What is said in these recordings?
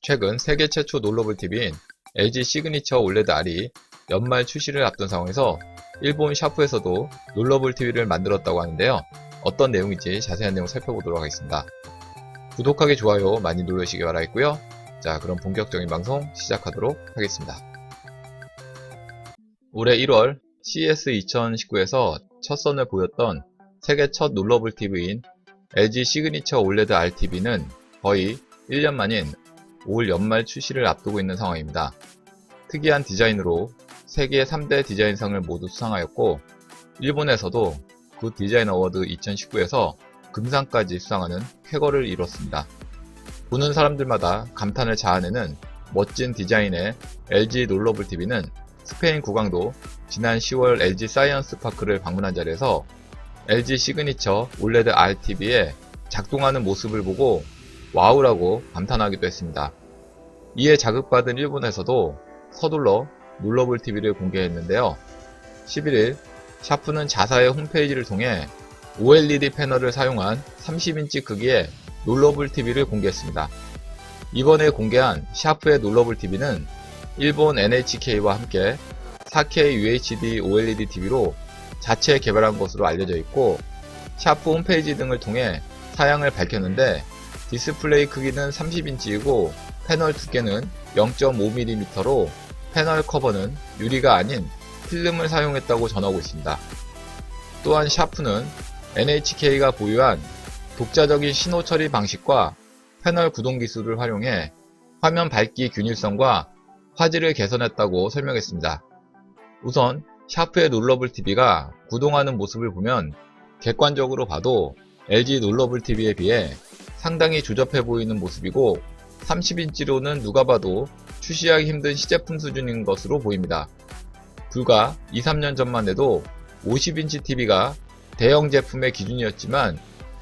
최근 세계 최초 놀러볼 TV인 LG 시그니처 올레드 R이 연말 출시를 앞둔 상황에서 일본 샤프에서도 놀러볼 TV를 만들었다고 하는데요. 어떤 내용인지 자세한 내용 살펴보도록 하겠습니다. 구독하기, 좋아요 많이 눌러주시기 바라겠고요. 자, 그럼 본격적인 방송 시작하도록 하겠습니다. 올해 1월 CES 2019에서 첫 선을 보였던 세계 첫 놀러볼 TV인 LG 시그니처 올레드 RTV는 거의 1년 만인 올 연말 출시를 앞두고 있는 상황입니다. 특이한 디자인으로 세계 3대 디자인상을 모두 수상하였고 일본에서도 굿 디자인 어워드 2019에서 금상까지 수상하는 쾌거를 이뤘습니다. 보는 사람들마다 감탄을 자아내는 멋진 디자인의 LG 놀러블 TV는 스페인 국왕도 지난 10월 LG 사이언스 파크를 방문한 자리에서 LG 시그니처 올레드 RTV의 작동하는 모습을 보고 와우라고 감탄하기도 했습니다. 이에 자극받은 일본에서도 서둘러 놀러볼 TV를 공개했는데요. 11일 샤프는 자사의 홈페이지를 통해 OLED 패널을 사용한 30인치 크기의 놀러볼 TV를 공개했습니다. 이번에 공개한 샤프의 놀러볼 TV는 일본 NHK와 함께 4K UHD OLED TV로 자체 개발한 것으로 알려져 있고 샤프 홈페이지 등을 통해 사양을 밝혔는데 디스플레이 크기는 30인치이고 패널 두께는 0.5mm로 패널 커버는 유리가 아닌 필름을 사용했다고 전하고 있습니다. 또한 샤프는 NHK가 보유한 독자적인 신호 처리 방식과 패널 구동 기술을 활용해 화면 밝기 균일성과 화질을 개선했다고 설명했습니다. 우선 샤프의 놀러블 TV가 구동하는 모습을 보면 객관적으로 봐도 LG 놀러블 TV에 비해 상당히 조잡해 보이는 모습이고 30인치로는 누가 봐도 출시하기 힘든 시제품 수준인 것으로 보입니다. 불과 2, 3년 전만 해도 50인치 TV가 대형 제품의 기준이었지만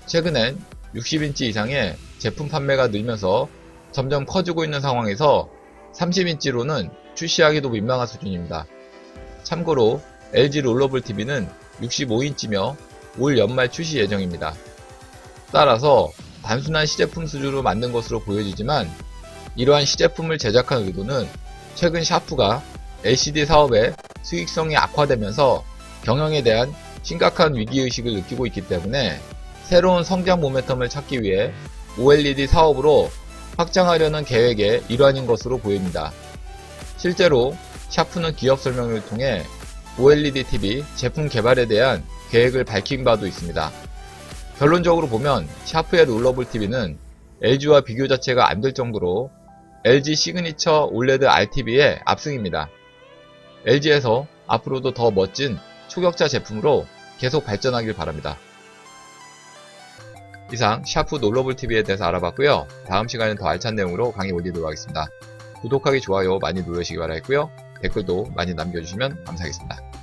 최근엔 60인치 이상의 제품 판매가 늘면서 점점 커지고 있는 상황에서 30인치로는 출시하기도 민망한 수준입니다. 참고로 LG 롤러블 TV는 65인치며 올 연말 출시 예정입니다. 따라서 단순한 시제품 수준으로 만든 것으로 보여지지만 이러한 시제품을 제작한 의도는 최근 샤프가 LCD 사업의 수익성이 악화되면서 경영에 대한 심각한 위기의식을 느끼고 있기 때문에 새로운 성장 모멘텀을 찾기 위해 OLED 사업으로 확장하려는 계획의 일환인 것으로 보입니다. 실제로 샤프는 기업 설명을 통해 OLED TV 제품 개발에 대한 계획을 밝힌 바도 있습니다. 결론적으로 보면 샤프의 롤러블 TV는 LG와 비교 자체가 안 될 정도로 LG 시그니처 올레드 RTV의 압승입니다. LG에서 앞으로도 더 멋진 초격자 제품으로 계속 발전하길 바랍니다. 이상 샤프 놀러블 TV에 대해서 알아봤고요. 다음 시간엔 더 알찬 내용으로 강의 올리도록 하겠습니다. 구독하기, 좋아요 많이 눌러주시기 바라겠고요. 댓글도 많이 남겨주시면 감사하겠습니다.